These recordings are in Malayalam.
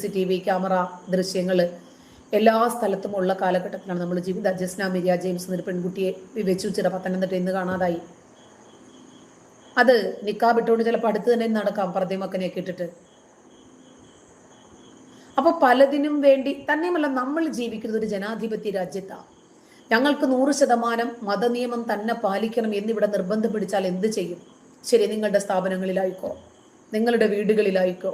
സി ടി വി ക്യാമറ ദൃശ്യങ്ങൾ എല്ലാ സ്ഥലത്തും ഉള്ള കാലഘട്ടത്തിലാണ് നമ്മൾ ജീവിത. ജസ്ന മിരിയ ജെയിംസ് എന്നൊരു പെൺകുട്ടിയെ വെച്ചുച്ചിട പത്തനംതിട്ട ഇന്ന് കാണാതായി. അത് നിക്കാബ് ചിലപ്പോൾ അടുത്ത് തന്നെ നടക്കാം പ്രതിമക്കനെ ഇട്ടിട്ട്. അപ്പൊ പലതിനും വേണ്ടി തന്നെയുമല്ല നമ്മൾ ജീവിക്കുന്നത് ഒരു ജനാധിപത്യ രാജ്യത്താണ് ഞങ്ങൾക്ക് നൂറ് ശതമാനം മതനിയമം തന്നെ പാലിക്കണം എന്നിവിടെ നിർബന്ധം പിടിച്ചാൽ എന്ത് ചെയ്യും? ശരി നിങ്ങളുടെ സ്ഥാപനങ്ങളിലായിക്കോ നിങ്ങളുടെ വീടുകളിലായിക്കോ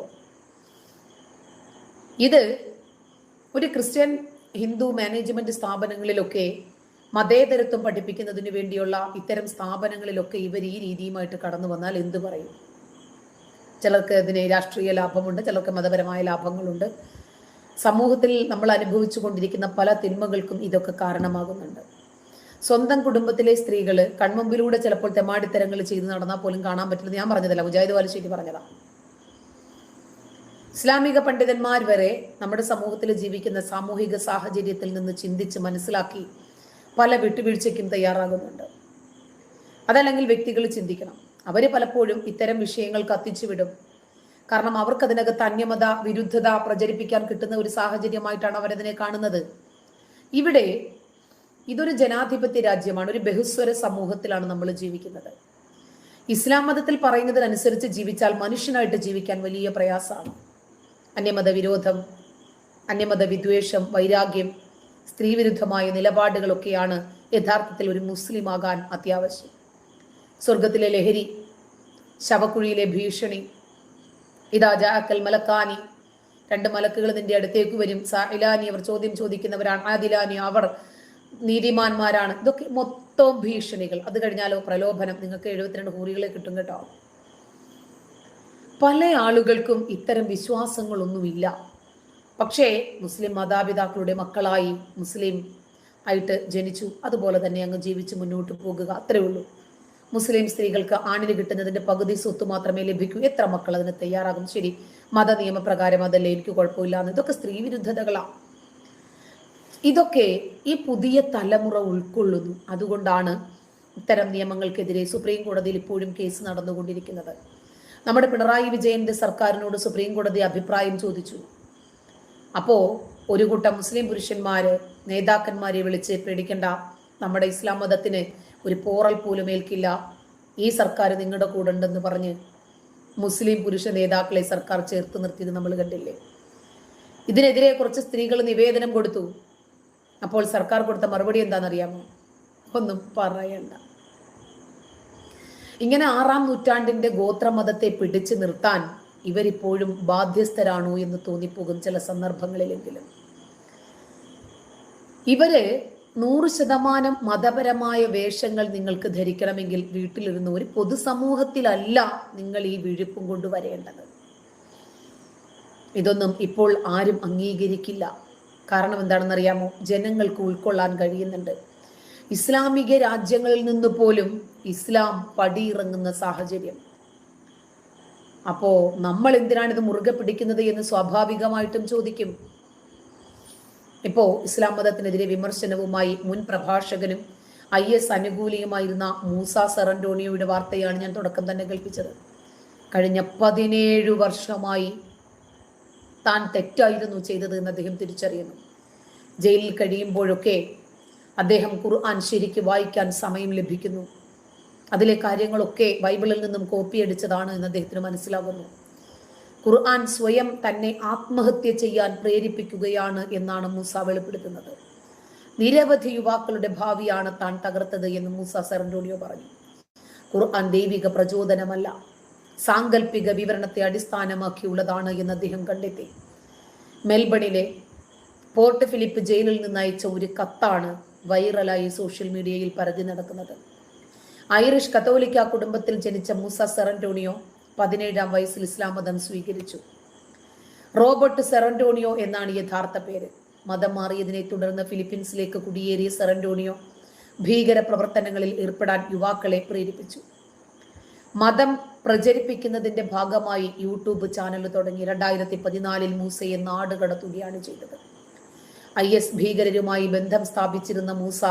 ഇത് ഒരു ക്രിസ്ത്യൻ ഹിന്ദു മാനേജ്മെന്റ് സ്ഥാപനങ്ങളിലൊക്കെ മതേതരത്വം പഠിപ്പിക്കുന്നതിന് വേണ്ടിയുള്ള ഇത്തരം സ്ഥാപനങ്ങളിലൊക്കെ ഇവർ ഈ രീതിയുമായിട്ട് കടന്നു വന്നാൽ എന്ത് പറയും? ചിലർക്ക് ഇതിന് രാഷ്ട്രീയ ലാഭമുണ്ട് ചിലർക്ക് മതപരമായ ലാഭങ്ങളുണ്ട്. സമൂഹത്തിൽ നമ്മൾ അനുഭവിച്ചു കൊണ്ടിരിക്കുന്ന പല തിന്മകൾക്കും ഇതൊക്കെ കാരണമാകുന്നുണ്ട്. സ്വന്തം കുടുംബത്തിലെ സ്ത്രീകൾ കൺമുമ്പിലൂടെ ചിലപ്പോൾ തെമാടിത്തരങ്ങൾ ചെയ്ത് നടന്നാൽ പോലും കാണാൻ പറ്റില്ല ഞാൻ പറഞ്ഞതല്ല. മുജാഹിദ് വാലശ്ശേരി പറഞ്ഞതാ. ഇസ്ലാമിക പണ്ഡിതന്മാർ വരെ നമ്മുടെ സമൂഹത്തിൽ ജീവിക്കുന്ന സാമൂഹിക സാഹചര്യത്തിൽ നിന്ന് ചിന്തിച്ച് മനസ്സിലാക്കി പല വിട്ടുവീഴ്ചയ്ക്കും തയ്യാറാകുന്നുണ്ട്. അതല്ലെങ്കിൽ വ്യക്തികൾ ചിന്തിക്കണം. അവർ പലപ്പോഴും ഇത്തരം വിഷയങ്ങൾ കത്തിച്ചു വിടും. കാരണം അവർക്ക് അതിനകത്ത് അന്യമത വിരുദ്ധത പ്രചരിപ്പിക്കാൻ കിട്ടുന്ന ഒരു സാഹചര്യമായിട്ടാണ് അവരതിനെ കാണുന്നത്. ഇവിടെ ഇതൊരു ജനാധിപത്യ രാജ്യമാണ്. ഒരു ബഹുസ്വര സമൂഹത്തിലാണ് നമ്മൾ ജീവിക്കുന്നത്. ഇസ്ലാം മതത്തിൽ പറയുന്നതിനനുസരിച്ച് ജീവിച്ചാൽ മനുഷ്യനായിട്ട് ജീവിക്കാൻ വലിയ പ്രയാസമാണ്. അന്യമത വിരോധം അന്യമത വിദ്വേഷം വൈരാഗ്യം സ്ത്രീവിരുദ്ധമായ നിലപാടുകളൊക്കെയാണ് യഥാർത്ഥത്തിൽ ഒരു മുസ്ലിം ആകാൻ അത്യാവശ്യം. സ്വർഗത്തിലെ ലഹരി ശവക്കുഴിയിലെ ഭീഷണി ഇതാ ജാക്കൽ മലക്കാനി. രണ്ട് മലക്കുകൾ നിന്റെ അടുത്തേക്ക് വരും. സാഹിലാനി അവർ ചോദ്യം ചോദിക്കുന്നവരാണ്. ആദിലാനി അവർ നീതിമാന്മാരാണ്. ഇതൊക്കെ മൊത്തം ഭീഷണികൾ. അത് കഴിഞ്ഞാലോ പ്രലോഭനം. നിങ്ങൾക്ക് എഴുപത്തിരണ്ട് ഹൂറികളെ കിട്ടും കേട്ടോ. പല ആളുകൾക്കും ഇത്തരം വിശ്വാസങ്ങളൊന്നുമില്ല. പക്ഷേ മുസ്ലിം മാതാപിതാക്കളുടെ മക്കളായി മുസ്ലിം ആയിട്ട് ജനിച്ചു. അതുപോലെ തന്നെ അങ്ങ് ജീവിച്ച് മുന്നോട്ട് പോകുക. അത്രേ ഉള്ളൂ. മുസ്ലിം സ്ത്രീകൾക്ക് ആണിന് കിട്ടുന്നതിന്റെ പകുതി സ്വത്ത് മാത്രമേ ലഭിക്കൂ. എത്ര മക്കൾ അതിന് തയ്യാറാകും? ശരി മത നിയമപ്രകാരം അതല്ലേ? എനിക്ക് കുഴപ്പമില്ല എന്ന്. ഇതൊക്കെ സ്ത്രീ വിരുദ്ധതകളാണ് ഇതൊക്കെ ഈ പുതിയ തലമുറ ഉൾക്കൊള്ളുന്നു. അതുകൊണ്ടാണ് ഇത്തരം നിയമങ്ങൾക്കെതിരെ സുപ്രീം കോടതിയിൽ ഇപ്പോഴും കേസ് നടന്നുകൊണ്ടിരിക്കുന്നത്. നമ്മുടെ പിണറായി വിജയന്റെ സർക്കാരിനോട് സുപ്രീം കോടതി അഭിപ്രായം ചോദിച്ചു. അപ്പോൾ ഒരു കൂട്ടം മുസ്ലിം പുരുഷന്മാർ നേതാക്കന്മാരെ വിളിച്ച് പേടിക്കേണ്ട. നമ്മുടെ ഇസ്ലാം മതത്തിന് ഒരു പോറൽ പോലും ഏൽക്കില്ല. ഈ സർക്കാർ നിങ്ങളുടെ കൂടെ ഉണ്ടെന്ന് പറഞ്ഞ് മുസ്ലിം പുരുഷ നേതാക്കളെ സർക്കാർ ചേർത്ത് നിർത്തിയത് നമ്മൾ കണ്ടില്ലേ? ഇതിനെതിരെ കുറച്ച് സ്ത്രീകൾ നിവേദനം കൊടുത്തു. അപ്പോൾ സർക്കാർ കൊടുത്ത മറുപടി എന്താണെന്നറിയാമോ? ഒന്നും പറയണ്ട. ഇങ്ങനെ ആറാം നൂറ്റാണ്ടിന്റെ ഗോത്രമതത്തെ പിടിച്ചു നിർത്താൻ ഇവരിപ്പോഴും ബാധ്യസ്ഥരാണോ എന്ന് തോന്നിപ്പോകും ചില സന്ദർഭങ്ങളിലെങ്കിലും. ഇവർ നൂറ് ശതമാനം മതപരമായ വേഷങ്ങൾ നിങ്ങൾക്ക് ധരിക്കണമെങ്കിൽ വീട്ടിലിരുന്ന് ഒരു പൊതുസമൂഹത്തിലല്ല നിങ്ങൾ ഈ വിഴുപ്പും കൊണ്ടുവരേണ്ടത് ഇതൊന്നും ഇപ്പോൾ ആരും അംഗീകരിക്കില്ല. കാരണം എന്താണെന്നറിയാമോ? ജനങ്ങൾക്ക് ഉൾക്കൊള്ളാൻ കഴിയുന്നുണ്ട്. ഇസ്ലാമിക രാജ്യങ്ങളിൽ നിന്ന് പോലും ഇസ്ലാം പടിയിറങ്ങുന്ന സാഹചര്യം. അപ്പോ നമ്മൾ എന്തിനാണ് ഇത് മുറുകെ പിടിക്കുന്നത് എന്ന് സ്വാഭാവികമായിട്ടും ചോദിക്കും. ഇപ്പോ ഇസ്ലാം മതത്തിനെതിരെ വിമർശനവുമായി മുൻ പ്രഭാഷകനും ഐ എസ് അനുകൂലിയുമായിരുന്ന മൂസ സെറന്റോണിയോയുടെ വാർത്തയാണ് ഞാൻ തുടക്കം തന്നെ കേൾപ്പിച്ചത്. കഴിഞ്ഞ പതിനേഴ് വർഷമായി താൻ തെറ്റായിരുന്നു ചെയ്തത് എന്ന് അദ്ദേഹം തിരിച്ചറിയുന്നു. ജയിലിൽ കഴിയുമ്പോഴൊക്കെ അദ്ദേഹം ഖുർആൻ ശരിക്ക് വായിക്കാൻ സമയം ലഭിക്കുന്നു. അതിലെ കാര്യങ്ങളൊക്കെ ബൈബിളിൽ നിന്നും കോപ്പി അടിച്ചതാണ് എന്ന് അദ്ദേഹത്തിന് മനസ്സിലാകുന്നു. ഖുർആൻ സ്വയം തന്നെ ആത്മഹത്യ ചെയ്യാൻ പ്രേരിപ്പിക്കുകയാണ് എന്നാണ് മൂസ വെളിപ്പെടുത്തുന്നത്. നിരവധി യുവാക്കളുടെ ഭാവിയാണ് താൻ തകർത്തത് എന്ന് മൂസ സെറന്റോണിയോ പറഞ്ഞു. ഖുർആൻ ദൈവിക പ്രചോദനമല്ല സാങ്കല്പിക വിവരണത്തെ അടിസ്ഥാനമാക്കിയുള്ളതാണ് എന്ന് അദ്ദേഹം കണ്ടെത്തി. മെൽബണിലെ പോർട്ട് ഫിലിപ്പ് ജയിലിൽ നിന്ന് അയച്ച ഒരു കത്താണ് വൈറലായി സോഷ്യൽ മീഡിയയിൽ പരതി നടക്കുന്നത്. ഐറിഷ് കത്തോലിക്ക കുടുംബത്തിൽ ജനിച്ച മൂസ സെറന്റോണിയോ പതിനേഴാം വയസ്സിൽ ഇസ്ലാം മതം സ്വീകരിച്ചു. റോബർട്ട് സെറന്റോണിയോ എന്നാണ് യഥാർത്ഥ പേര്. മതം മാറിയതിനെ തുടർന്ന് ഫിലിപ്പീൻസിലേക്ക് കുടിയേറിയ സെറന്റോണിയോ ഭീകര പ്രവർത്തനങ്ങളിൽ ഏർപ്പെടാൻ യുവാക്കളെ പ്രേരിപ്പിച്ചു. മതം പ്രചരിപ്പിക്കുന്നതിന്റെ ഭാഗമായി യൂട്യൂബ് ചാനൽ തുടങ്ങി. രണ്ടായിരത്തി പതിനാലിൽ മൂസയെ നാടുകടത്തുകയാണ് ചെയ്തത്. ഐ എസ് ഭീകരരുമായി ബന്ധം സ്ഥാപിച്ചിരുന്ന മൂസ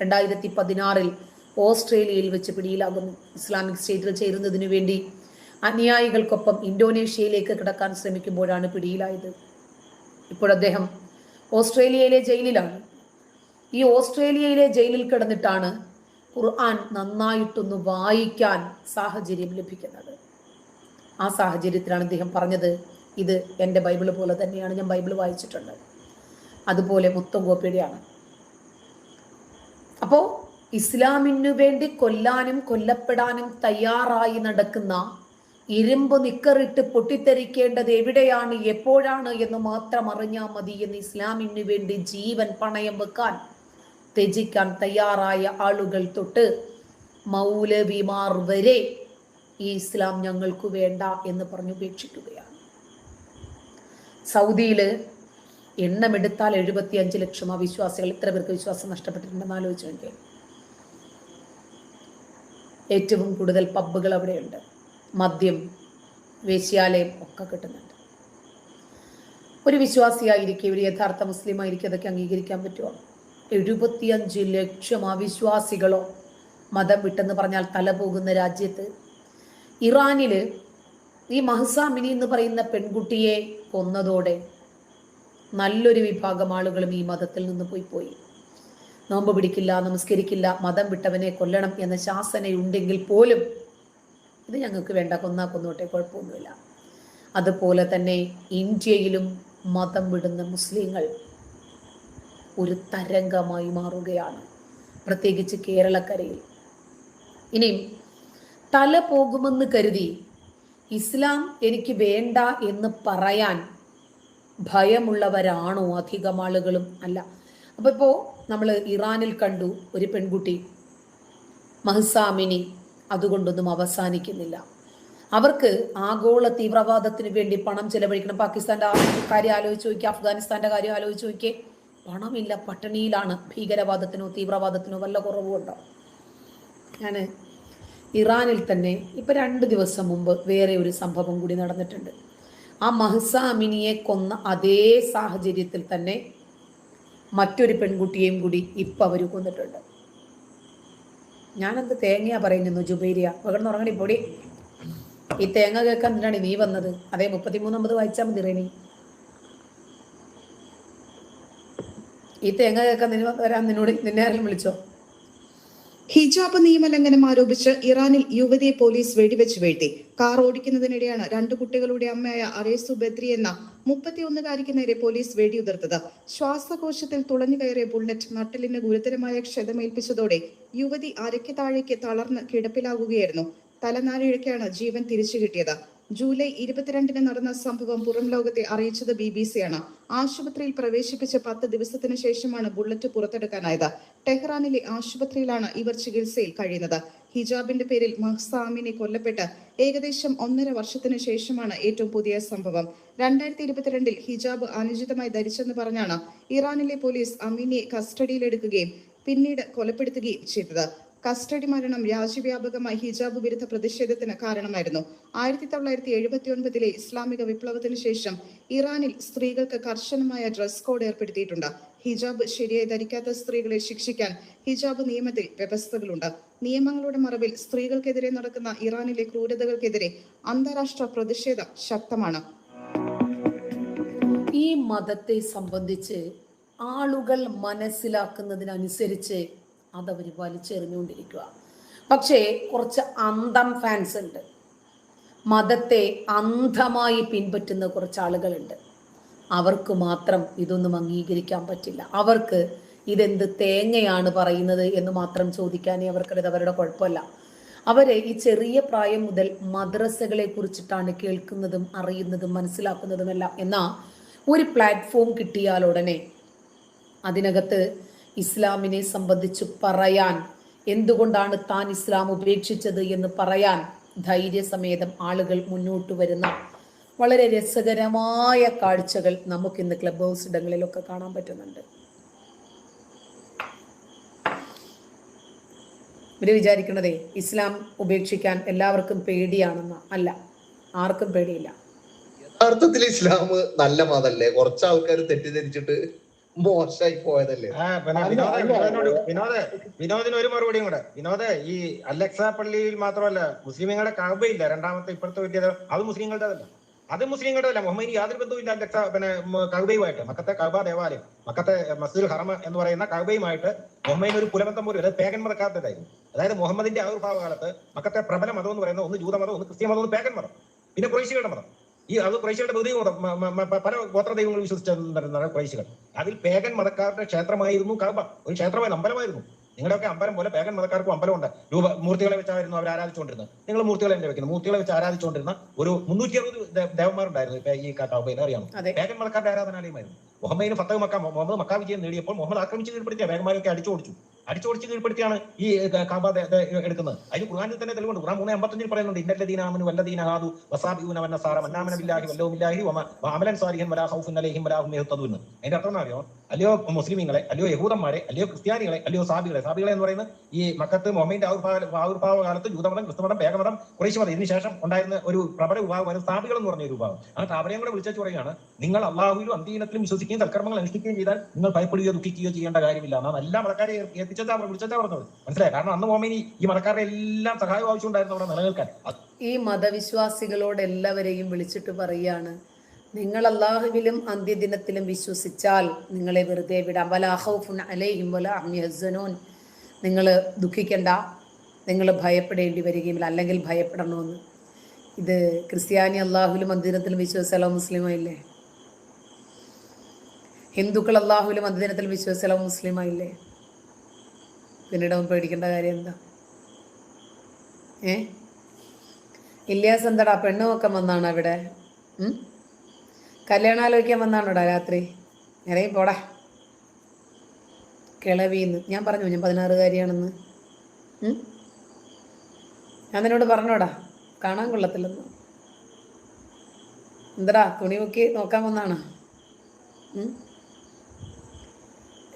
രണ്ടായിരത്തി പതിനാറിൽ ഓസ്ട്രേലിയയിൽ വെച്ച് പിടിയിലാകുന്നു. ഇസ്ലാമിക് സ്റ്റേറ്റിൽ ചേരുന്നതിനു വേണ്ടി അനുയായികൾക്കൊപ്പം ഇന്തോനേഷ്യയിലേക്ക് കിടക്കാൻ ശ്രമിക്കുമ്പോഴാണ് പിടിയിലായത്. ഇപ്പോൾ അദ്ദേഹം ഓസ്ട്രേലിയയിലെ ജയിലിലാണ്. ഈ ഓസ്ട്രേലിയയിലെ ജയിലിൽ കിടന്നിട്ടാണ് ഖുർആൻ നന്നായിട്ടൊന്ന് വായിക്കാൻ സാഹചര്യം ലഭിക്കുന്നത്. ആ സാഹചര്യത്തിലാണ് അദ്ദേഹം പറഞ്ഞത് ഇത് എന്റെ ബൈബിൾ പോലെ തന്നെയാണ് ഞാൻ ബൈബിൾ വായിച്ചിട്ടുണ്ട്. അതുപോലെ മുത്തം കോപ്പിയുടെയാണ് അപ്പോൾ ഇസ്ലാമിനു വേണ്ടി കൊല്ലാനും കൊല്ലപ്പെടാനും തയ്യാറായി നടക്കുന്ന ഇരുമ്പ് നിക്കറിട്ട് പൊട്ടിത്തെറിക്കേണ്ടത് എവിടെയാണ് എപ്പോഴാണ് എന്ന് മാത്രം അറിഞ്ഞാൽ മതി എന്ന് ഇസ്ലാമിനു വേണ്ടി ജീവൻ പണയം വെക്കാൻ ത്യജിക്കാൻ തയ്യാറായ ആളുകൾ തൊട്ട് മൗലവിമാർ വരെ ഈ ഇസ്ലാം ഞങ്ങൾക്ക് വേണ്ട എന്ന് പറഞ്ഞുപേക്ഷിക്കുകയാണ് സൗദിയിൽ എണ്ണമെടുത്താൽ എഴുപത്തി അഞ്ച് ലക്ഷം. ആ വിശ്വാസികൾ ഇത്ര പേർക്ക് വിശ്വാസം നഷ്ടപ്പെട്ടിട്ടുണ്ടെന്ന് ആലോചിച്ച് വേണ്ടി ഏറ്റവും കൂടുതൽ പബ്ബുകൾ അവിടെയുണ്ട്. മദ്യം വേശ്യാലയം ഒക്കെ കിട്ടുന്നുണ്ട്. ഒരു വിശ്വാസിയായിരിക്കെ ഇവർ യഥാർത്ഥ മുസ്ലിം ആയിരിക്കും അതൊക്കെ അംഗീകരിക്കാൻ പറ്റുമോ എഴുപത്തിയഞ്ച് ലക്ഷം അവിശ്വാസികളോ മതം വിട്ടെന്ന് പറഞ്ഞാൽ തല പോകുന്ന രാജ്യത്ത് ഇറാനിൽ ഈ മഹസാമിനി എന്ന് പറയുന്ന പെൺകുട്ടിയെ കൊന്നതോടെ നല്ലൊരു വിഭാഗം ആളുകളും ഈ മതത്തിൽ നിന്ന് പോയി പോയി. നോമ്പ് പിടിക്കില്ല നമസ്കരിക്കില്ല മതം വിട്ടവനെ കൊല്ലണം എന്ന ശാസനയുണ്ടെങ്കിൽ പോലും ഇത് ഞങ്ങൾക്ക് വേണ്ട കൊന്നാ കൊന്നോട്ടെ കുഴപ്പമൊന്നുമില്ല. അതുപോലെ തന്നെ ഇന്ത്യയിലും മതം വിടുന്ന മുസ്ലിങ്ങൾ ഒരു തരംഗമായി മാറുകയാണ് പ്രത്യേകിച്ച് കേരളക്കരയിൽ. ഇനിയും തല പോകുമെന്ന് കരുതി ഇസ്ലാം എനിക്ക് വേണ്ട എന്ന് പറയാൻ ഭയമുള്ളവരാണോ അധികം ആളുകളും? അല്ല. അപ്പോൾ ഇപ്പോൾ നമ്മൾ ഇറാനിൽ കണ്ടു ഒരു പെൺകുട്ടി മഹസാമിനി അതുകൊണ്ടൊന്നും അവസാനിക്കുന്നില്ല. അവർക്ക് ആഗോള തീവ്രവാദത്തിന് വേണ്ടി പണം ചെലവഴിക്കണം. പാകിസ്ഥാന്റെ കാര്യം ആലോചിച്ച് നോക്കിയേ അഫ്ഗാനിസ്ഥാന്റെ കാര്യം ആലോചിച്ച് നോക്കിയേ പണമില്ല. പട്ടിണിയിലാണ് ഭീകരവാദത്തിനോ തീവ്രവാദത്തിനോ വല്ല കുറവുണ്ടോ ഞാൻ ഇറാനിൽ തന്നെ ഇപ്പൊ രണ്ട് ദിവസം മുമ്പ് വേറെ ഒരു സംഭവം കൂടി നടന്നിട്ടുണ്ട്. ആ മഹസാമിനിയെ കൊന്ന അതേ സാഹചര്യത്തിൽ തന്നെ മറ്റൊരു പെൺകുട്ടിയെയും കൂടി ഇപ്പം അവർ കൊന്നിട്ടുണ്ട്. ഞാനെന്ത് തേങ്ങയാ പറയുന്നു ജുബൈരിയ പകർന്ന് ഉറങ്ങണി പൊടി. ഈ തേങ്ങ കേൾക്കാൻ എന്തിനാണ് നീ വന്നത്? അതേ മുപ്പത്തിമൂന്നമ്പത് വായിച്ചാൽ മതി റേണി ഈ തേങ്ങ കേൾക്കാൻ നിന്നെ വരാൻ നിന്നോട് നിന്നെ ആരെങ്കിലും വിളിച്ചോ? ഹിജാബ് നിയമലംഘനം ആരോപിച്ച് ഇറാനിൽ യുവതിയെ പോലീസ് വെടിവെച്ച് വീഴ്ത്തി. കാർ ഓടിക്കുന്നതിനിടെയാണ് രണ്ടു കുട്ടികളുടെ അമ്മയായ അറേസു ബദ്രി എന്ന മുപ്പത്തിയൊന്നുകാരിക്ക് നേരെ പോലീസ് വെടിയുതിർത്തത്. ശ്വാസകോശത്തിൽ തുളഞ്ഞു കയറിയ ബുള്ളറ്റ് നട്ടലിന് ഗുരുതരമായ ക്ഷതമേൽപ്പിച്ചതോടെ യുവതി അരയ്ക്ക് താഴേക്ക് തളർന്ന് കിടപ്പിലാകുകയായിരുന്നു. തലനാരിഴയ്ക്കാണ് ജീവൻ തിരിച്ചു കിട്ടിയത്. ജൂലൈ ഇരുപത്തിരണ്ടിന് നടന്ന സംഭവം പുറം ലോകത്തെ അറിയിച്ചത് ബി ബി സി ആണ്. ആശുപത്രിയിൽ പ്രവേശിപ്പിച്ച പത്ത് ദിവസത്തിനു ശേഷമാണ് ബുള്ളറ്റ് പുറത്തെടുക്കാനായത്. ടെഹ്റാനിലെ ആശുപത്രിയിലാണ് ഇവർ ചികിത്സയിൽ കഴിയുന്നത്. ഹിജാബിന്റെ പേരിൽ മഹ്സ അമിനെ കൊല്ലപ്പെട്ട് ഏകദേശം ഒന്നര വർഷത്തിനു ശേഷമാണ് ഏറ്റവും പുതിയ സംഭവം. രണ്ടായിരത്തി ഇരുപത്തിരണ്ടിൽ ഹിജാബ് അനുചിതമായി ധരിച്ചെന്ന് പറഞ്ഞാണ് ഇറാനിലെ പോലീസ് അമിനെ കസ്റ്റഡിയിലെടുക്കുകയും പിന്നീട് കൊലപ്പെടുത്തുകയും ചെയ്തത്. കസ്റ്റഡി മരണം രാജ്യവ്യാപകമായി ഹിജാബ് വിരുദ്ധ പ്രതിഷേധത്തിന് കാരണമായിരുന്നു. ആയിരത്തി തൊള്ളായിരത്തി എഴുപത്തി ഒൻപതിലെ ഇസ്ലാമിക വിപ്ലവത്തിന് ശേഷം ഇറാനിൽ സ്ത്രീകൾക്ക് കർശനമായ ഡ്രസ് കോഡ് ഏർപ്പെടുത്തിയിട്ടുണ്ട്. ഹിജാബ് ശരിയായി ധരിക്കാത്ത സ്ത്രീകളെ ശിക്ഷിക്കാൻ ഹിജാബ് നിയമത്തിൽ വ്യവസ്ഥകളുണ്ട്. നിയമങ്ങളുടെ മറവിൽ സ്ത്രീകൾക്കെതിരെ നടക്കുന്ന ഇറാനിലെ ക്രൂരതകൾക്കെതിരെ അന്താരാഷ്ട്ര പ്രതിഷേധം ശക്തമാണ്. ഈ മതത്തെ സംബന്ധിച്ച് ആളുകൾ മനസ്സിലാക്കുന്നതിനനുസരിച്ച് അതവർ വലിച്ചെറിഞ്ഞുകൊണ്ടിരിക്കുക പക്ഷേ കുറച്ച് അന്ധം ഫാൻസ് ഉണ്ട്. മതത്തെ അന്ധമായി പിൻപറ്റുന്ന കുറച്ച് ആളുകളുണ്ട് അവർക്ക് മാത്രം ഇതൊന്നും അംഗീകരിക്കാൻ പറ്റില്ല. അവർക്ക് ഇതെന്ത് തേങ്ങയാണ് പറയുന്നത് എന്ന് മാത്രം ചോദിക്കാനേ അവർക്കത് അവരുടെ കുഴപ്പമല്ല. അവരെ ഈ ചെറിയ പ്രായം മുതൽ മദ്രസകളെ കുറിച്ചിട്ടാണ് കേൾക്കുന്നതും അറിയുന്നതും മനസ്സിലാക്കുന്നതുമെല്ലാം. എന്നാൽ ഒരു പ്ലാറ്റ്ഫോം കിട്ടിയാൽ ഉടനെ അതിനകത്ത് ഇസ്ലാമിനെ സംബന്ധിച്ച് പറയാൻ എന്തുകൊണ്ടാണ് താൻ ഇസ്ലാം ഉപേക്ഷിച്ചത് എന്ന് പറയാൻ ധൈര്യസമേതം ആളുകൾ മുന്നോട്ട് വരുന്ന വളരെ രസകരമായ കാഴ്ചകൾ നമുക്കിന്ന് ക്ലബ് ഹൗസ് ഇടങ്ങളിലൊക്കെ കാണാൻ പറ്റുന്നുണ്ട്. ഇവർ വിചാരിക്കണതേ ഇസ്ലാം ഉപേക്ഷിക്കാൻ എല്ലാവർക്കും പേടിയാണെന്ന അല്ല ആർക്കും പേടിയില്ല. യഥാർത്ഥത്തിൽ ഇസ്ലാം നല്ല മതല്ലേ? കുറച്ച് ആൾക്കാർ തെറ്റിദ്ധരിച്ചിട്ട് മോശമായി പോയതല്ലേ വിനോദ. വിനോദിന് ഒരു മറുപടിയും കൂടെ. വിനോദ ഈ അലക്സ പള്ളിയിൽ മാത്രമല്ല മുസ്ലിങ്ങളുടെ കഅബയില്ല രണ്ടാമത്തെ ഇപ്പോഴത്തെ വലിയത് അത് മുസ്ലിങ്ങളുടെ അതല്ല അത് മുസ്ലിങ്ങളുടെ അല്ല മുഹമ്മദിന് യാതൊരു ബന്ധവുമില്ല അലക്സ പിന്നെ കഅബയുമായിട്ട്. മക്കത്തെ കഅബ ദേവാലയം മക്കത്തെ മസ്ജിദുൽ ഹറമ എന്ന് പറയുന്ന കഅബയുമായിട്ട് മുഹമ്മദിന് ഒരു കുലബന്ധം പോലും അത് പേഗൻ മതക്കാത്തതായിരുന്നു അതായത് മുഹമ്മദിന്റെ ആവിർഭാവ കാലത്ത് മക്കത്തെ പ്രബല മതം എന്ന് പറയുന്ന ഒന്ന് ജൂത മതം ഒന്ന് ക്രിസ്ത്യ മതം ഒന്ന് പേഗൻ മതം. പിന്നെ കുറേശികളുടെ മതം. ഈ അത് ക്രൈശികളുടെ പ്രതി പല ഗോത്ര ദൈവങ്ങൾ വിശ്വസിച്ചിരുന്നതാണ് ക്രൈശികൾ. അതിൽ പേഗൻ മതക്കാരുടെ ക്ഷേത്രമായിരുന്നു കബ ഒരു ക്ഷേത്രമായി അമ്പലമായിരുന്നു. നിങ്ങളുടെ ഒക്കെ അമ്പലം പോലെ പേഗൻ മതക്കാർക്കും അമ്പലമുണ്ട്. രൂപ മൂർത്തികളെ വെച്ചായിരുന്നു അവർ ആരാധിച്ചുകൊണ്ടിരുന്നത്. നിങ്ങൾ മൂർത്തികളെ എന്റെ വെക്കുന്നത് മൂർത്തികളെ വെച്ച് ആരാധിച്ചുകൊണ്ടിരുന്ന ഒരു മുന്നൂറ്റി അറുപത് ദേവന്മാരുണ്ടായിരുന്നു ഇപ്പൊ ഈ കാട്ടാവുമ്പോ അറിയാമോ? അതെ. പേഗൻ മതക്കാരുടെ ആരാധനാലയമായിരുന്നു. മുഹമ്മദിന് ഫത്തഹ് മക്ക മുഹമ്മദ് മക്ക വിജയം നേടിയപ്പോൾ മുഹമ്മദ് ആക്രമിച്ച് കീഴ്പ്പെടുത്തിയ വേഗന്മാരൊക്കെ അടിച്ചോടിച്ചു അടിച്ചോടിച്ച് കീഴ്പ്പെടുത്തിയാണ് ഈ കാബ എടുക്കുന്നത്. അതിന് ഖുർആാനിൽ തന്നെ തെളിവുണ്ട്. ഖുർആൻ മൂന്ന് എൺപത്തഞ്ചിൽ പറയുന്നുണ്ട് ഇന്നലെ ആമനു വല്ലദീന ഹാദു വസാബിയൂന വന്നസാറ മന്നാമന ബില്ലാഹി വമ അമലൻ സാലിഹൻ വലാ ഖൗഫുൻ അലൈഹിം വലാ ഹും യഹ്തദൂൻ. അതിന്റെ അർത്ഥം അറിയോ അല്ലയോ മുസ്ലിമീങ്ങളെ അല്ലയോ യഹൂദന്മാരെ അല്ലയോ ക്രിസ്ത്യാനികളെ അല്ലയോ സാബികളെ. സാബികളെ എന്ന് പറയുന്നത് ഈ മക്കത്ത് മൊഹമ്മദിന്റെ ആവിർഭാവ കാലത്ത് ജൂതമതം ക്രിസ്തുമതം പേകമതം കുറേശ്ശ് മതം. ഇതിനുശേഷം ഉണ്ടായിരുന്ന ഒരു പ്രബല വിഭാഗം സാബികൾ എന്ന് പറഞ്ഞ ഒരു വിഭാഗം. എന്നിട്ട് അവരെയും കൂടെ വിളിച്ചു പറയുകയാണ് നിങ്ങൾ അള്ളാഹുവിലും അന്തീനത്തിലും വിശ്വസിക്കുകയും തൽക്കർമ്മങ്ങൾ അനുഷ്ഠിക്കുകയും ചെയ്താൽ നിങ്ങൾ ഭയപ്പെടുകയോ ദുഃഖിക്കുകയോ ചെയ്യേണ്ട കാര്യമില്ല. എന്നാണ് എല്ലാ മതക്കാരെ ഏൽപ്പിച്ചാ വിളിച്ചാ പറഞ്ഞത്. മനസ്സിലായി? കാരണം അന്ന് മൊഹമ്മദി ഈ മതക്കാരുടെ എല്ലാം സഹായം ആവശ്യമുണ്ടായിരുന്നു അവിടെ നിലനിൽക്കാൻ. ഈ മതവിശ്വാസികളോട് എല്ലാവരെയും വിളിച്ചിട്ട് പറയാണ് നിങ്ങൾ അള്ളാഹുവിലും അന്ത്യദിനത്തിലും വിശ്വസിച്ചാൽ നിങ്ങളെ വെറുതെ വിടാം. വലാഹൗഫുൻ അലൈഹിം വലാഹ്യസനോൻ നിങ്ങൾ ദുഃഖിക്കണ്ട. നിങ്ങൾ ഭയപ്പെടേണ്ടി വരികയുമില്ല. അല്ലെങ്കിൽ ഭയപ്പെടണമെന്ന് ഇത് ക്രിസ്ത്യാനി അള്ളാഹുലും അന്ത്യദിനത്തിലും വിശ്വസിച്ചാലോ മുസ്ലിമായില്ലേ? ഹിന്ദുക്കൾ അള്ളാഹുലും അന്ത്യദിനത്തിലും വിശ്വസിച്ചാലോ മുസ്ലിമായില്ലേ? പിന്നീട് അവൻ പേടിക്കേണ്ട കാര്യം എന്താ? ഏ? ഇല്യാസ് എന്താടാ? പെണ്ണുമൊക്കെ വന്നാണ് അവിടെ ഉം? കല്യാണാലോചിക്കാൻ വന്നാണോടാ രാത്രി? ഇറങ്ങി പോടാ. കിളവീന്ന്. ഞാൻ പറഞ്ഞു ഞാൻ പതിനാറുകാരിയാണെന്ന്? ഞാൻ നിന്നോട് പറഞ്ഞോടാ കാണാൻ കൊള്ളത്തില്ലെന്ന്. എന്തടാ തുണി മുക്കി നോക്കാൻ വന്നാണ്?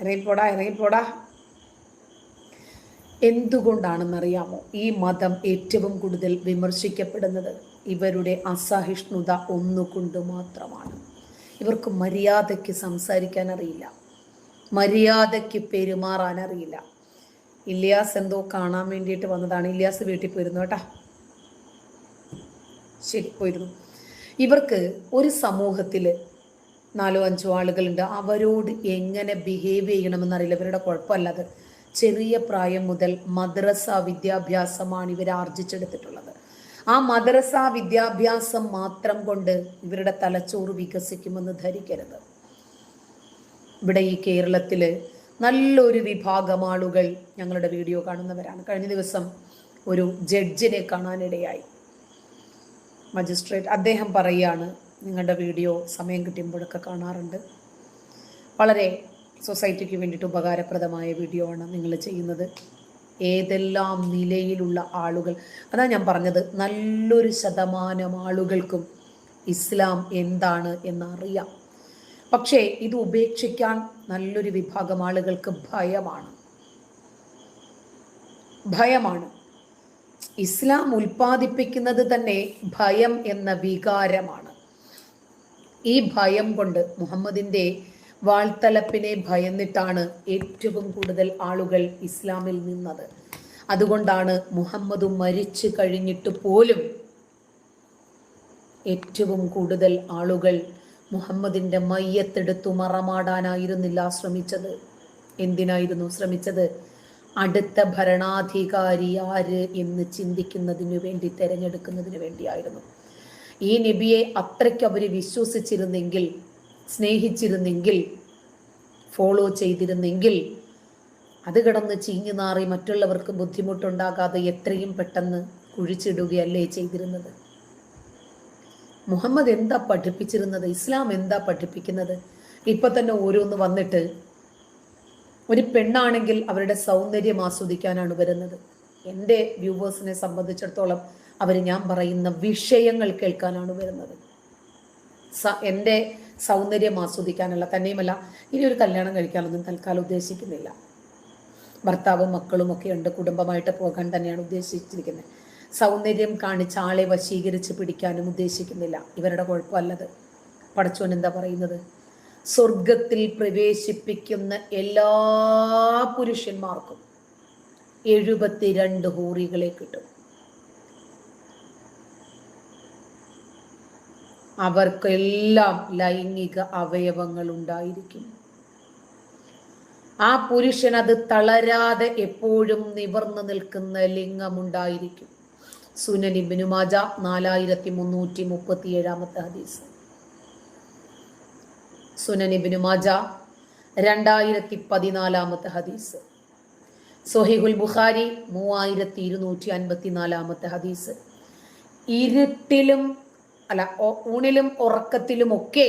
ഇറങ്ങിപ്പോടാ ഇറങ്ങിപ്പോടാ എന്തുകൊണ്ടാണെന്നറിയാമോ ഈ മതം ഏറ്റവും കൂടുതൽ വിമർശിക്കപ്പെടുന്നത്? ഇവരുടെ അസഹിഷ്ണുത ഒന്നുകൊണ്ട് മാത്രമാണ്. ഇവർക്ക് മര്യാദയ്ക്ക് സംസാരിക്കാൻ അറിയില്ല. മര്യാദയ്ക്ക് പെരുമാറാൻ അറിയില്ല. ഇല്യാസ് എന്തോ കാണാൻ വേണ്ടിയിട്ട് വന്നതാണ്. ഇല്യാസ് വീട്ടിൽ പോയിരുന്നു കേട്ടാ. ശരി പോയിരുന്നു. ഇവർക്ക് ഒരു സമൂഹത്തിൽ നാലോ അഞ്ചോ ആളുകളുണ്ട്. അവരോട് എങ്ങനെ ബിഹേവ് ചെയ്യണമെന്നറിയില്ല ഇവരുടെ കുഴപ്പമല്ല അത്. ചെറിയ പ്രായം മുതൽ മദ്രസ വിദ്യാഭ്യാസമാണ് ഇവർ ആർജിച്ചെടുത്തിട്ടുള്ളത്. ആ മദ്രസ വിദ്യാഭ്യാസം മാത്രം കൊണ്ട് ഇവരുടെ തലച്ചോറ് വികസിക്കുമെന്ന് ധരിക്കരുത്. ഇവിടെ ഈ കേരളത്തിൽ നല്ലൊരു വിഭാഗം ആളുകൾ ഞങ്ങളുടെ വീഡിയോ കാണുന്നവരാണ്. കഴിഞ്ഞ ദിവസം ഒരു ജഡ്ജിനെ കാണാനിടയായി. മജിസ്ട്രേറ്റ് അദ്ദേഹം പറയുകയാണ് നിങ്ങളുടെ വീഡിയോ സമയം കിട്ടുമ്പോഴൊക്കെ കാണാറുണ്ട്. വളരെ സൊസൈറ്റിക്ക് വേണ്ടിയിട്ട് ഉപകാരപ്രദമായ വീഡിയോ ആണ് നിങ്ങൾ ചെയ്യുന്നത്. ഏതെല്ലാം നിലയിലുള്ള ആളുകൾ. അതാണ് ഞാൻ പറഞ്ഞത് നല്ലൊരു ശതമാനം ആളുകൾക്കും ഇസ്ലാം എന്താണ് എന്നറിയാം. പക്ഷേ ഇത് ഉപേക്ഷിക്കാൻ നല്ലൊരു വിഭാഗം ആളുകൾക്ക് ഭയമാണ്. ഭയമാണ്. ഇസ്ലാം ഉൽപ്പാദിപ്പിക്കുന്നത് തന്നെ ഭയം എന്ന വികാരമാണ്. ഈ ഭയം കൊണ്ട് മുഹമ്മദിന്റെ വാൾത്തലപ്പിനെ ഭയന്നിട്ടാണ് ഏറ്റവും കൂടുതൽ ആളുകൾ ഇസ്ലാമിൽ നിന്നത്. അതുകൊണ്ടാണ് മുഹമ്മദ് മരിച്ചു കഴിഞ്ഞിട്ട് പോലും ഏറ്റവും കൂടുതൽ ആളുകൾ മുഹമ്മദിന്റെ മയ്യത്തെടുത്തു മറമാടാനായിരുന്നില്ല ശ്രമിച്ചത്. എന്തിനായിരുന്നു ശ്രമിച്ചത്? അടുത്ത ഭരണാധികാരി ആര് എന്ന് ചിന്തിക്കുന്നതിനു വേണ്ടി തിരഞ്ഞെടുക്കുന്നതിന് വേണ്ടിയായിരുന്നു. ഈ നബിയെ അത്രയ്ക്ക് അവർ വിശ്വസിച്ചിരുന്നെങ്കിൽ സ്നേഹിച്ചിരുന്നെങ്കിൽ ഫോളോ ചെയ്തിരുന്നെങ്കിൽ അത് കിടന്ന് ചീഞ്ഞു നാറി മറ്റുള്ളവർക്ക് ബുദ്ധിമുട്ടുണ്ടാകാതെ എത്രയും പെട്ടെന്ന് കുഴിച്ചിടുകയല്ലേ ചെയ്തിരുന്നത്? മുഹമ്മദ് എന്താ പഠിപ്പിച്ചിരുന്നത്? ഇസ്ലാം എന്താ പഠിപ്പിക്കുന്നത്? ഇപ്പൊ തന്നെ ഓരോന്ന് വന്നിട്ട് ഒരു പെണ്ണാണെങ്കിൽ അവരുടെ സൗന്ദര്യം ആസ്വദിക്കാനാണ് വരുന്നത്. എന്റെ വ്യൂവേഴ്സിനെ സംബന്ധിച്ചിടത്തോളം അവർ ഞാൻ പറയുന്ന വിഷയങ്ങൾ കേൾക്കാനാണ് വരുന്നത്. എന്റെ സൗന്ദര്യം ആസ്വദിക്കാനല്ല തന്നെയുമല്ല ഇനി ഒരു കല്യാണം കഴിക്കാനൊന്നും തൽക്കാലം ഉദ്ദേശിക്കുന്നില്ല. ഭർത്താവും മക്കളും ഒക്കെ ഉണ്ട് കുടുംബമായിട്ട് പോകാൻ തന്നെയാണ് ഉദ്ദേശിച്ചിരിക്കുന്നത്. സൗന്ദര്യം കാണിച്ച് ആളെ വശീകരിച്ച് പിടിക്കാനും ഉദ്ദേശിക്കുന്നില്ല. ഇവരുടെ കുഴപ്പമല്ലത്. പടച്ചോൻ എന്താ പറയുന്നത്? സ്വർഗത്തിൽ പ്രവേശിപ്പിക്കുന്ന എല്ലാ പുരുഷന്മാർക്കും എഴുപത്തിരണ്ട് ഹൂറികളെ കിട്ടും. അവർക്കെല്ലാം ലൈംഗിക അവയവങ്ങൾ ഉണ്ടായിരിക്കും ആ പുരുഷൻ അത് തളരാതെ എപ്പോഴും നിവർന്നു നിൽക്കുന്ന ലിംഗമുണ്ടായിരിക്കും. സുനൻ ഇബ്നു മാജ നാലായിരത്തി മുന്നൂറ്റി മുപ്പത്തി ഏഴാമത്തെ ഹദീസ് സുനൻ മാജ രണ്ടായിരത്തി പതിനാലാമത്തെ ഹദീസ്. സൊഹിഹുൽ ബുഖാരി മൂവായിരത്തി ഇരുന്നൂറ്റി അൻപത്തി നാലാമത്തെ ഹദീസ്. ഇരുട്ടിലും അല്ല ഊണിലും ഉറക്കത്തിലുമൊക്കെ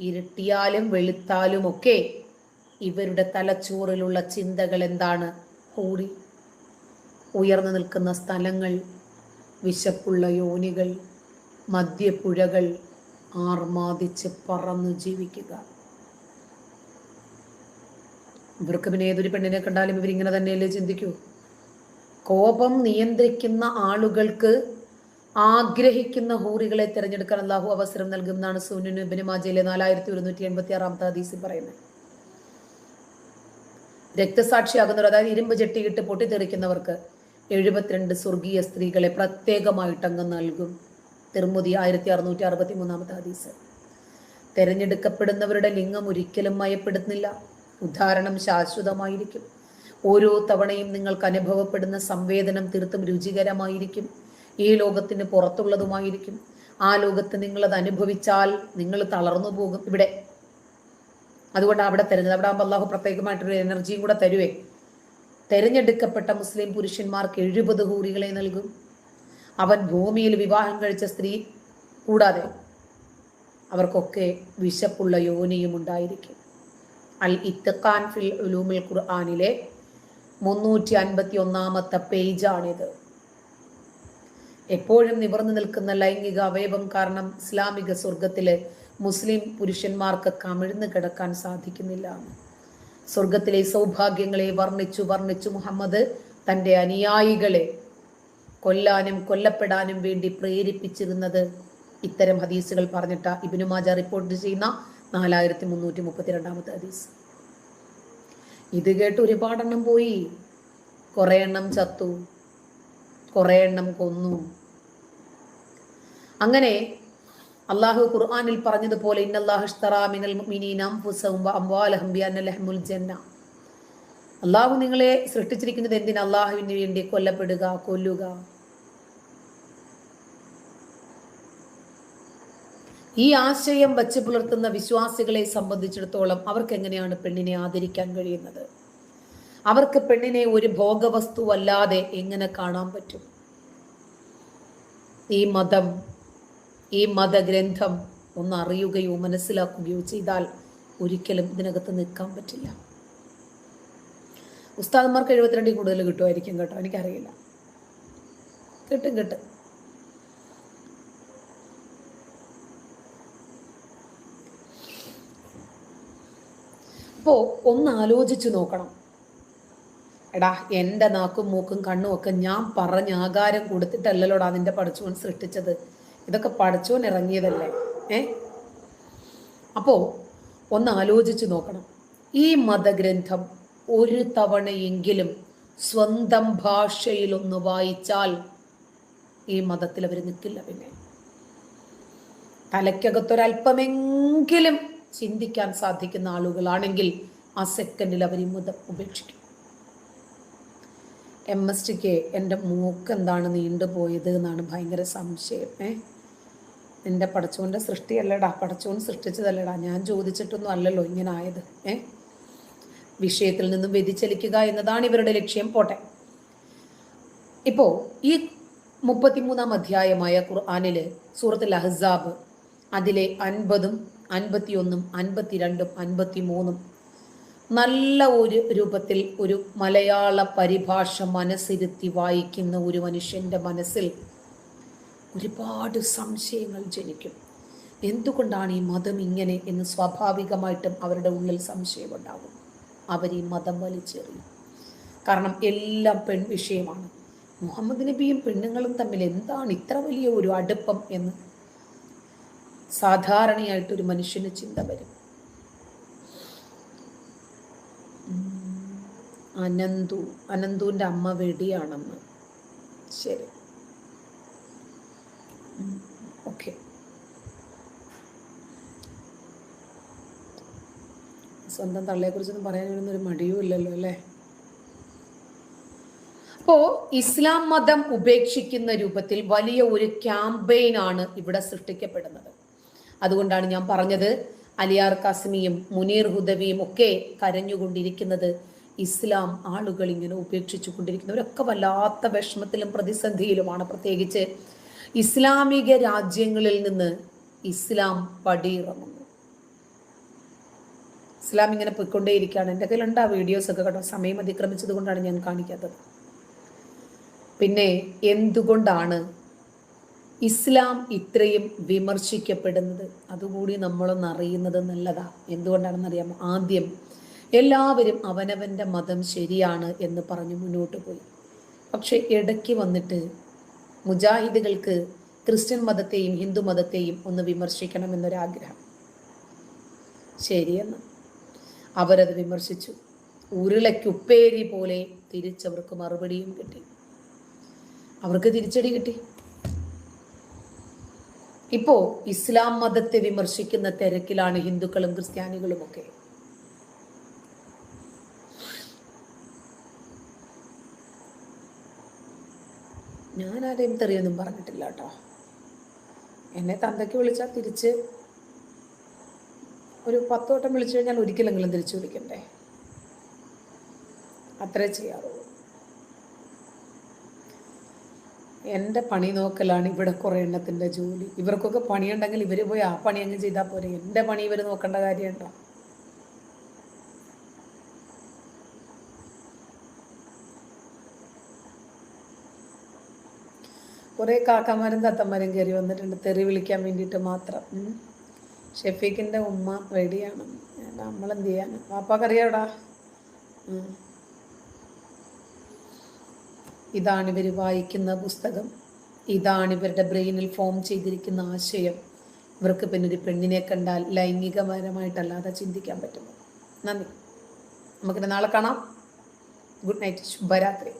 ഇരുട്ടിയാലും വെളുത്താലുമൊക്കെ ഇവരുടെ തലച്ചോറിലുള്ള ചിന്തകൾ എന്താണ്? കൂടി ഉയർന്നു നിൽക്കുന്ന സ്ഥലങ്ങൾ വിശപ്പുള്ള യോനികൾ മദ്യപ്പുഴകൾ ആർമാദിച്ച് പറന്നു ജീവിക്കുക. ഇവർക്ക് പിന്നെ ഏതൊരു പെണ്ണിനെ കണ്ടാലും ഇവരിങ്ങനെ തന്നെയല്ലേ ചിന്തിക്കൂ? കോപം നിയന്ത്രിക്കുന്ന ആളുകൾക്ക് ആഗ്രഹിക്കുന്ന ഹൂറികളെ തിരഞ്ഞെടുക്കാൻ അള്ളാഹു അവസരം നൽകുമെന്നാണ് സുനു ഇബ്നു മാജയിലെ നാലായിരത്തി ഒരുന്നൂറ്റി എൺപത്തി ആറാമത്തെ ഹദീസിൽ പറയുന്നത്. രക്തസാക്ഷിയാകുന്നവർ അതായത് ഇരുമ്പ് ചെട്ടിയിട്ട് പൊട്ടിത്തെറിക്കുന്നവർക്ക് എഴുപത്തിരണ്ട് സ്വർഗീയ സ്ത്രീകളെ പ്രത്യേകമായിട്ട് അങ്ങ് നൽകും. തിരുമുതി ആയിരത്തി അറുന്നൂറ്റി അറുപത്തി മൂന്നാമത്തെ ഹദീസ്. തിരഞ്ഞെടുക്കപ്പെടുന്നവരുടെ ലിംഗം ഒരിക്കലും മയപ്പെടുന്നില്ല ഉദാഹരണം ശാശ്വതമായിരിക്കും. ഓരോ തവണയും നിങ്ങൾക്ക് അനുഭവപ്പെടുന്ന സംവേദനം തീർത്തും രുചികരമായിരിക്കും. ഈ ലോകത്തിന് പുറത്തുള്ളതുമായിരിക്കും. ആ ലോകത്ത് നിങ്ങളത് അനുഭവിച്ചാൽ നിങ്ങൾ തളർന്നു പോകും ഇവിടെ. അതുകൊണ്ട് അവിടെ തരുന്നത്. അവിടെ ആകുമ്പോൾ അള്ളാഹു പ്രത്യേകമായിട്ടൊരു എനർജിയും കൂടെ തരുവേ. തെരഞ്ഞെടുക്കപ്പെട്ട മുസ്ലിം പുരുഷന്മാർക്ക് എഴുപത് ഹൂറികളെ നൽകും. അവൻ ഭൂമിയിൽ വിവാഹം കഴിച്ച സ്ത്രീ കൂടാതെ അവർക്കൊക്കെ വിശപ്പുള്ള യോനിയും ഉണ്ടായിരിക്കും. അൽ ഇത്തഖാൻ ഫിൽ ഉലൂമിൽ ഖുർആാനിലെ മുന്നൂറ്റി അൻപത്തി ഒന്നാമത്തെ പേജാണിത്. എപ്പോഴും നിവർന്നു നിൽക്കുന്ന ലൈംഗിക അവയവം കാരണം ഇസ്ലാമിക സ്വർഗത്തിലെ മുസ്ലിം പുരുഷന്മാർക്ക് കമിഴ്ന്നു കിടക്കാൻ സാധിക്കുന്നില്ല. സ്വർഗത്തിലെ സൗഭാഗ്യങ്ങളെ വർണിച്ചു വർണിച്ചു മുഹമ്മദ് തന്റെ അനുയായികളെ കൊല്ലാനും കൊല്ലപ്പെടാനും വേണ്ടി പ്രേരിപ്പിച്ചിരുന്നത് ഇത്തരം ഹദീസുകൾ പറഞ്ഞിട്ട ഇബിനുമാജ റിപ്പോർട്ട് ചെയ്യുന്ന നാലായിരത്തി മുന്നൂറ്റി മുപ്പത്തിരണ്ടാമത്തെ ഹദീസ്. ഇത് കേട്ട് ഒരുപാടെണ്ണം പോയി. കുറേ എണ്ണം ചത്തു. കുറേ എണ്ണം കൊന്നു. അങ്ങനെ അള്ളാഹു ഖുർആാനിൽ പറഞ്ഞതുപോലെ അള്ളാഹു നിങ്ങളെ സൃഷ്ടിച്ചിരിക്കുന്നത് എന്തിനാ? അള്ളാഹുവിന് വേണ്ടി കൊല്ലപ്പെടുക കൊല്ലുക. ഈ ആശയം വച്ച് പുലർത്തുന്ന വിശ്വാസികളെ സംബന്ധിച്ചിടത്തോളം അവർക്ക് എങ്ങനെയാണ് പെണ്ണിനെ ആദരിക്കാൻ കഴിയുന്നത്? അവർക്ക് പെണ്ണിനെ ഒരു ഭോഗവസ്തുവല്ലാതെ എങ്ങനെ കാണാൻ പറ്റും? ഈ മതം ഈ മതഗ്രന്ഥം ഒന്ന് അറിയുകയോ മനസ്സിലാക്കുകയോ ചെയ്താൽ ഒരിക്കലും ഇതിനകത്ത് നിൽക്കാൻ പറ്റില്ല. ഉസ്താദന്മാർക്ക് എഴുപത്തിരണ്ടിൽ കൂടുതൽ കിട്ടുമായിരിക്കും കേട്ടോ. എനിക്കറിയില്ല. കിട്ടും കിട്ടും. അപ്പോൾ ഒന്ന് ആലോചിച്ചു നോക്കണം. എടാ എന്റെ നാക്കും മൂക്കും കണ്ണും ഒക്കെ ഞാൻ പറഞ്ഞ ആകാരം കൊടുത്തിട്ടല്ലല്ലോടാ നിന്റെ പഠിച്ചുകൊണ്ട് സൃഷ്ടിച്ചത്? ഇതൊക്കെ പഠിച്ചോൻ ഇറങ്ങിയതല്ലേ? ഏ? അപ്പോ ഒന്ന് ആലോചിച്ച് നോക്കണം. ഈ മതഗ്രന്ഥം ഒരു തവണയെങ്കിലും സ്വന്തം ഭാഷയിലൊന്ന് വായിച്ചാൽ ഈ മതത്തിൽ അവർ നിൽക്കില്ല പിന്നെ. തലയ്ക്കകത്തൊരല്പമെങ്കിലും ചിന്തിക്കാൻ സാധിക്കുന്ന ആളുകളാണെങ്കിൽ ആ സെക്കൻഡിൽ അവർ ഈ മതം ഉപേക്ഷിക്കും. എം എസ് ടിക്ക് എന്റെ മൂക്ക് എന്താണ് നീണ്ടുപോയത് എന്നാണ് ഭയങ്കര സംശയം. ഏ? എന്റെ പടച്ചോന്റെ സൃഷ്ടിയല്ലടാ പടച്ചോൻ സൃഷ്ടിച്ചതല്ലടാ. ഞാൻ ചോദിച്ചിട്ടൊന്നും അല്ലല്ലോ ഇങ്ങനെ ആയത് ഏ? വിഷയത്തിൽ നിന്നും വ്യതിചലിക്കുക എന്നതാണ് ഇവരുടെ ലക്ഷ്യം. പോട്ടെ. ഇപ്പോൾ ഈ മുപ്പത്തിമൂന്നാം അധ്യായമായ ഖുർആാനിൽ സൂറത്തുൽ അഹ്സാബ് അതിലെ അൻപതും അൻപത്തിയൊന്നും അൻപത്തിരണ്ടും അൻപത്തിമൂന്നും നല്ല ഒരു രൂപത്തിൽ ഒരു മലയാള പരിഭാഷ മനസ്സിരുത്തി വായിക്കുന്ന ഒരു മനുഷ്യന്റെ മനസ്സിൽ ഒരുപാട് സംശയങ്ങൾ ജനിക്കും. എന്തുകൊണ്ടാണ് ഈ മതം ഇങ്ങനെ എന്ന് സ്വാഭാവികമായിട്ടും അവരുടെ ഉള്ളിൽ സംശയമുണ്ടാകും. അവർ ഈ മതം വലിച്ചെറിയും. കാരണം എല്ലാം പെൺ വിഷയമാണ്. മുഹമ്മദ് നബിയും പെണ്ണുങ്ങളും തമ്മിൽ എന്താണ് ഇത്ര വലിയ ഒരു അടുപ്പം എന്ന് സാധാരണയായിട്ടൊരു മനുഷ്യന് ചിന്ത വരും. അനന്തു അനന്തുവിന്റെ അമ്മ വെടിയാണെന്ന്. ശരി. ഓക്കെ സ്വന്തം തള്ളയെക്കുറിച്ചൊന്നും പറയാൻ വരുന്ന ഒരു മടിയും ഇല്ലല്ലോ അല്ലേ? അപ്പോൾ ഇസ്ലാം മതം ഉപേക്ഷിക്കുന്ന രൂപത്തിൽ വലിയ ഒരു ക്യാമ്പയിൻ ആണ് ഇവിടെ സൃഷ്ടിക്കപ്പെടുന്നത്. അതുകൊണ്ടാണ് ഞാൻ പറഞ്ഞത് അലിയാർ കാസിമിയും മുനീർ ഹുദവിയും ഒക്കെ കരഞ്ഞുകൊണ്ടിരിക്കുന്നത് ഇസ്ലാം ആളുകൾ ഇങ്ങനെ ഉപേക്ഷിച്ചു കൊണ്ടിരിക്കുന്നവരൊക്കെ വല്ലാത്ത വിഷമത്തിലും പ്രതിസന്ധിയിലുമാണ്. പ്രത്യേകിച്ച് ഇസ്ലാമിക രാജ്യങ്ങളിൽ നിന്ന് ഇസ്ലാം പടിയിറങ്ങുന്നു. ഇസ്ലാം ഇങ്ങനെ പോയിക്കൊണ്ടേയിരിക്കുകയാണ്. എന്റെ കയ്യിലുണ്ട് ആ വീഡിയോസ് ഒക്കെ കേട്ടോ. സമയം അതിക്രമിച്ചത് കൊണ്ടാണ് ഞാൻ കാണിക്കാത്തത്. പിന്നെ എന്തുകൊണ്ടാണ് ഇസ്ലാം ഇത്രയും വിമർശിക്കപ്പെടുന്നത്? അതുകൂടി നമ്മളൊന്ന് അറിയുന്നത് നല്ലതാ. എന്തുകൊണ്ടാണെന്ന് അറിയാമോ ആദ്യം എല്ലാവരും അവനവന്റെ മതം ശരിയാണ് എന്ന് പറഞ്ഞ് മുന്നോട്ട് പോയി. പക്ഷെ ഇടയ്ക്ക് വന്നിട്ട് മുജാഹിദുകൾക്ക് ക്രിസ്ത്യൻ മതത്തെയും ഹിന്ദു മതത്തെയും ഒന്ന് വിമർശിക്കണം എന്നൊരാഗ്രഹം. ശരിയെന്ന് അവരത് വിമർശിച്ചു. ഉരുളയ്ക്കുപ്പേരി പോലെ തിരിച്ചവർക്ക് മറുപടിയും കിട്ടി. അവർക്ക് തിരിച്ചടി കിട്ടി. ഇപ്പോ ഇസ്ലാം മതത്തെ വിമർശിക്കുന്ന തിരക്കിലാണ് ഹിന്ദുക്കളും ക്രിസ്ത്യാനികളും ഒക്കെ ഞാൻ ആരെയും തെറിയൊന്നും പറഞ്ഞിട്ടില്ല കേട്ടോ എന്നെ തന്തയ്ക്ക് വിളിച്ചാൽ തിരിച്ച് ഒരു പത്ത് വട്ടം വിളിച്ചു കഴിഞ്ഞാൽ ഒരിക്കലെങ്കിലും തിരിച്ചു വിളിക്കണ്ടേ? അത്രേ ചെയ്യാറുള്ളൂ. എന്റെ പണി നോക്കലാണ് ഇവിടെ കുറേ എണ്ണത്തിന്റെ ജോലി. ഇവർക്കൊക്കെ പണിയുണ്ടെങ്കിൽ ഇവർ പോയി ആ പണി അങ്ങ് ചെയ്താൽ പോരെ. എന്റെ പണി ഇവർ നോക്കേണ്ട കാര്യമുണ്ടോ കുറേ കാക്കമാരും തത്തന്മാരും കയറി വന്നിട്ടുണ്ട്. തെറി വിളിക്കാൻ വേണ്ടിയിട്ട് മാത്രം. ഷെഫീഖിന്റെ ഉമ്മ റെഡിയാണ്. നമ്മളെന്ത് ചെയ്യാൻ? ഉം. ഇതാണ് ഇവർ വായിക്കുന്ന പുസ്തകം. ഇതാണ് ഇവരുടെ ബ്രെയിനിൽ ഫോം ചെയ്തിരിക്കുന്ന ആശയം. ഇവർക്ക് പിന്നെ ഒരു പെണ്ണിനെ കണ്ടാൽ ലൈംഗികപരമായിട്ടല്ലാതെ ചിന്തിക്കാൻ പറ്റുമോ? നന്ദി. നമുക്കിന്നെ നാളെ കാണാം. Good night. ശുഭരാത്രി.